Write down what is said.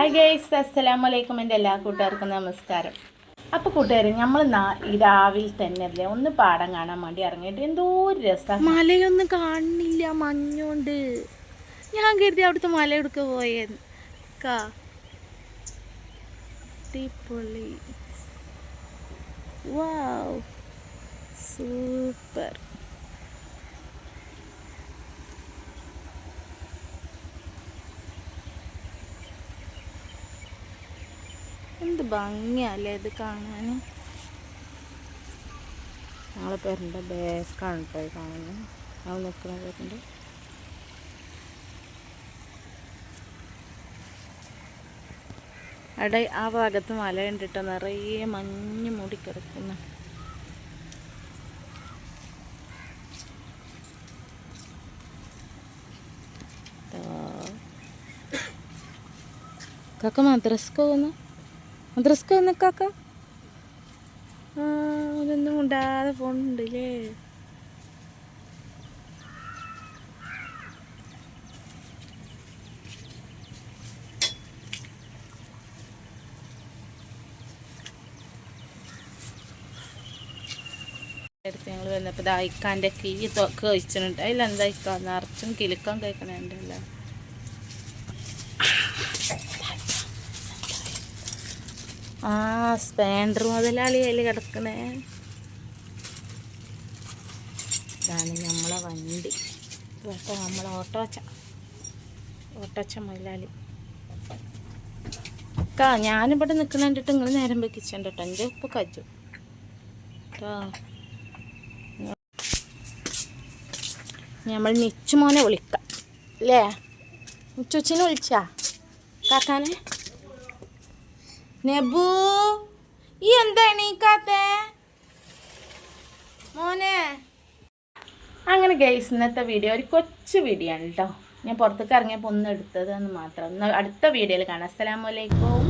Hi guys അസ്സലാമു അലൈക്കും എന്റെ എല്ലാ കൂട്ടുകാർക്കും നമസ്കാരം. അപ്പോൾ കൂട്ടുകാരെ നമ്മൾ രാവിലെ തന്നെ അല്ലേ ഒന്ന് പാടം കാണാൻ വേണ്ടി ഇറങ്ങിയിട്ട് എന്തോ ഒരു രസം. മലയൊന്നും കാണുന്നില്ല മഞ്ഞുണ്ട്. ഞാൻ കരുതി അവിടുത്തെ മല എടുക്ക പോയെന്ന്. കാ വാവ് എന്ത് ഭംഗിയല്ലേ ഇത് കാണാൻ ഞങ്ങളെ പേരന്റെ ബേക്കാണ് കേട്ടോ ഈ കാണുന്നത്. ഞങ്ങൾ നിൽക്കുന്ന പേരുണ്ട് അവിടെ ആ ഭാഗത്ത് മല കണ്ടിട്ട്? നിറയെ മഞ്ഞ് മൂടി കിടക്കുന്നു കാക്ക മദ്രസ്ക പോന്നു മദ്രസ്ക വന്ന കാക്ക ആ അതൊന്നും ഉണ്ടാതെ അടുത്ത് ഞങ്ങൾ വന്നപ്പോൾ ദായിക്കാന്റെ കീ കഴിച്ചിട്ടുണ്ട് അതിലെന്താ കിലുക്കാൻ നിറച്ചും കിലുക്കം കേൾക്കണുണ്ടല്ലോ ആ സ്പാൻഡർ മുതലാളി അതിൽ കിടക്കണേ. ഇതാണ് നമ്മളെ വണ്ടി. കേട്ടോ നമ്മളെ ഓട്ടോച്ച ഓട്ടോച്ച മുതലാളി. കാ ഞാനിവിടെ നിൽക്കുന്ന കണ്ടിട്ട് നിങ്ങൾ നേരം വെക്കിച്ചുണ്ട് കേട്ടോ എന്റെ ഉപ്പ് കജ്ജു. കേട്ടോ നമ്മൾ നിച്ചു മോനെ വിളിക്കാം. അല്ലേ മുച്ചുച്ചിനെ വിളിച്ചാ? കാക്കാനെ? നെബു ഈ എന്താ എണീക്കാത്തേ? മോനെ. അങ്ങനെ ഗൈസ് ഇന്നത്തെ വീഡിയോ ഒരു കൊച്ചു വീഡിയോ ആണ് കേട്ടോ ഞാൻ പുറത്തേക്ക് ഇറങ്ങിയപ്പോൾ ഒന്ന് എടുത്തതെന്ന് മാത്രം. അടുത്ത വീഡിയോയിൽ കാണാം. അസ്സലാമലൈക്കും